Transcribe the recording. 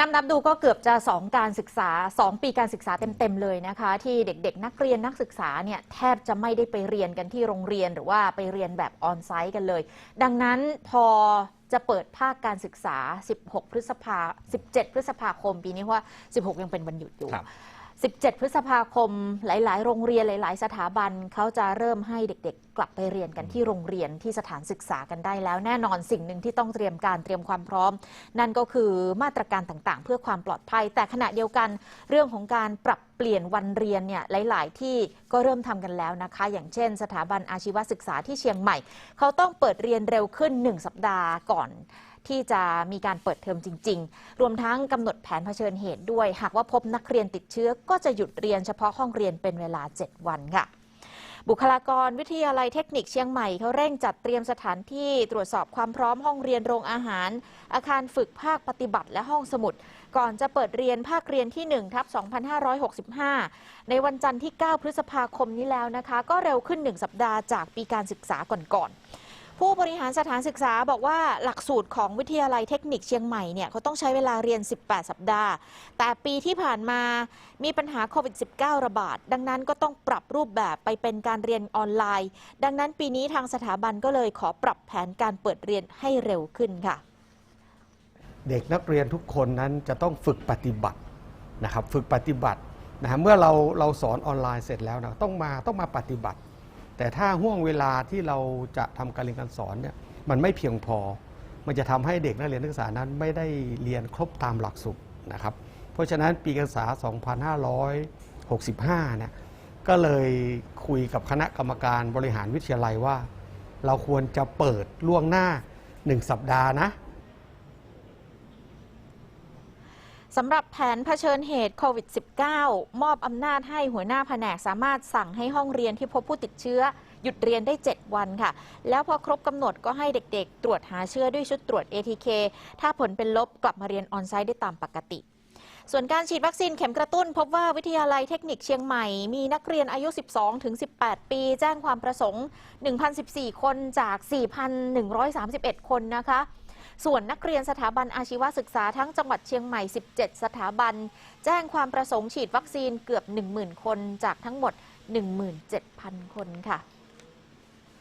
นับนับดูก็เกือบจะ 2 การศึกษา 2 ปีการศึกษาเต็ม ๆ เลยนะคะ ที่เด็ก ๆ นักเรียนนักศึกษาเนี่ยแทบจะไม่ได้ไปเรียนกันที่โรงเรียนหรือว่าไปเรียนแบบออนไซต์กันเลย ดังนั้นพอจะเปิดภาคการศึกษา 16 พฤษภา 17 พฤษภาคมปีนี้ว่า 16 ยังเป็นวันหยุดอยู่ 17 พฤษภาคมหลาย ๆ โรงเรียนหลาย ๆ สถาบันเขาจะเริ่มให้เด็ก ๆ กลับไปเรียนกันที่โรงเรียนที่สถานศึกษากันได้แล้ว แน่นอนสิ่งหนึ่งที่ต้องเตรียมการเตรียมความพร้อม นั่นก็คือมาตรการต่าง ๆ เพื่อความปลอดภัย แต่ขณะเดียวกันเรื่องของการปรับเปลี่ยนวันเรียนเนี่ยหลาย ๆ ที่ก็เริ่มทำกันแล้วนะคะ อย่างเช่น สถาบันอาชีวศึกษาที่เชียงใหม่ เขาต้องเปิดเรียนเร็วขึ้น 1 สัปดาห์ก่อน ที่จะมีการเปิดเทอมจริง ๆ รวมทั้งกำหนดแผนเผชิญเหตุด้วย หากว่าพบนักเรียนติดเชื้อก็จะหยุดเรียนเฉพาะห้องเรียนเป็นเวลา 7 วันค่ะบุคลากรวิทยาลัยเทคนิคเชียงใหม่เขาเร่งจัดเตรียมสถานที่ตรวจสอบความพร้อมห้องเรียนโรงอาหาร อาคารฝึกภาคปฏิบัติและห้องสมุด ก่อนจะเปิดเรียนภาคเรียนที่1ทับ2565 ในวันจันทร์ที่ 9 พฤษภาคมนี้แล้วนะคะ ก็เร็วขึ้น 1 สัปดาห์จากปีการศึกษาก่อนๆ ผู้บริหารสถานศึกษาบอกว่าหลักสูตรของวิทยาลัยเทคนิคเชียงใหม่เนี่ยเขาต้องใช้เวลาเรียน 18 สัปดาห์ แต่ปีที่ผ่านมามีปัญหาโควิด -19 ระบาด ดังนั้นก็ต้องปรับรูปแบบไปเป็นการเรียนออนไลน์ ดังนั้นปีนี้ทางสถาบันก็เลยขอปรับแผนการเปิดเรียนให้เร็วขึ้นค่ะ เด็กนักเรียนทุกคนนั้นจะต้องฝึกปฏิบัตินะครับ ฝึกปฏิบัตินะฮะเมื่อเราเราสอนออนไลน์เสร็จแล้วนะต้องมาต้องมาปฏิบัติ แต่ถ้าห่วงเวลาที่เราจะทำการเรียนการสอนเนี่ยมันไม่เพียงพอ มันจะทำให้เด็กนักเรียนนักศึกษานั้นไม่ได้เรียนครบตามหลักสูตรนะครับ เพราะฉะนั้นปีการศึกษา 2565 เนี่ยก็เลยคุยกับคณะกรรมการบริหารวิทยาลัยว่า เราควรจะเปิดล่วงหน้า 1 สัปดาห์นะ สำหรับแผนเผชิญเหตุโควิด -19 มอบอำนาจให้หัวหน้าแผนกสามารถสั่งให้ห้องเรียนที่พบผู้ติดเชื้อ หยุดเรียนได้ 7 วันค่ะ แล้วพอครบกำหนดก็ให้เด็กๆ ตรวจหาเชื้อด้วยชุดตรวจ ATK ถ้าผลเป็นลบกลับมาเรียนออนไซต์ได้ตามปกติ ส่วนการฉีดวัคซีนเข็มกระตุ้น พบว่าวิทยาลัยเทคนิคเชียงใหม่ มีนักเรียนอายุ 12ถึง18 ปี แจ้งความประสงค์ 1,014 คนจาก 4,131 คนนะคะ ส่วนนักเรียนสถาบันอาชีวศึกษาทั้งจังหวัดเชียงใหม่ 17 สถาบัน แจ้งความประสงค์ฉีดวัคซีนเกือบ 10,000 คนจากทั้งหมด 17,000 คนค่ะ